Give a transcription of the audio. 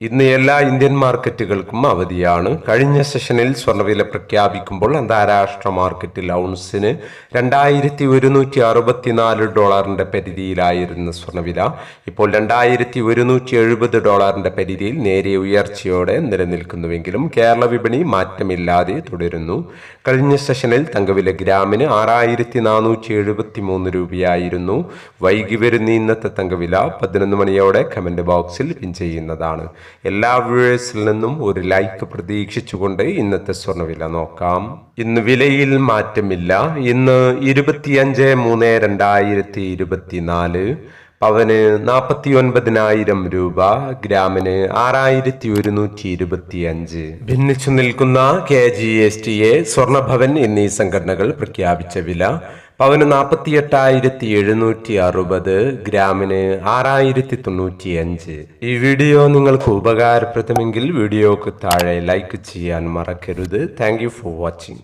ഇന്ന് എല്ലാ ഇന്ത്യൻ മാർക്കറ്റുകൾക്കും അവധിയാണ്. കഴിഞ്ഞ സെഷനിൽ സ്വർണവില പ്രഖ്യാപിക്കുമ്പോൾ അന്താരാഷ്ട്ര മാർക്കറ്റിൽ ഔൺസിന് രണ്ടായിരത്തി ഒരുന്നൂറ്റി അറുപത്തിനാല് ഡോളറിന്റെ പരിധിയിലായിരുന്ന സ്വർണവില ഇപ്പോൾ രണ്ടായിരത്തി ഒരുന്നൂറ്റി എഴുപത് ഡോളറിന്റെ പരിധിയിൽ നേരിയ ഉയർച്ചയോടെ നിലനിൽക്കുന്നുവെങ്കിലും കേരള വിപണി മാറ്റമില്ലാതെ തുടരുന്നു. കഴിഞ്ഞ സെഷനിൽ തങ്കവില ഗ്രാമിന് ആറായിരത്തി നാനൂറ്റി എഴുപത്തി മൂന്ന് രൂപയായിരുന്നു. വൈകി വരുന്ന ഇന്നത്തെ തങ്കവില പതിനൊന്ന് മണിയോടെ കമന്റ് ബോക്സിൽ പിൻ ചെയ്യുന്നതാണ്. എല്ലാ വ്യൂവേഴ്സിൽ നിന്നും ഒരു ലൈക്ക് പ്രതീക്ഷിച്ചുകൊണ്ട് ഇന്നത്തെ സ്വർണവില നോക്കാം. ഇന്ന് വിലയിൽ മാറ്റമില്ല. ഇന്ന് ഇരുപത്തിയഞ്ച് മൂന്ന് രണ്ടായിരത്തി ഇരുപത്തിനാല് പവന് നാൽപ്പത്തി ഒൻപതിനായിരം രൂപ ഗ്രാമിന് ആറായിരത്തി ഒരുന്നൂറ്റി ഇരുപത്തി അഞ്ച് ഭിന്നിച്ചു നിൽക്കുന്ന K G S T A Swarnabhavan എന്നീ സംഘടനകൾ പ്രഖ്യാപിച്ച വില പവന് നാൽപ്പത്തി എട്ടായിരത്തി എഴുന്നൂറ്റി അറുപത് ഗ്രാമിന് ആറായിരത്തി തൊണ്ണൂറ്റി അഞ്ച് ഈ വീഡിയോ നിങ്ങൾക്ക് ഉപകാരപ്രദമെങ്കിൽ വീഡിയോക്ക് താഴെ ലൈക്ക് ചെയ്യാൻ മറക്കരുത്. Thank for watching.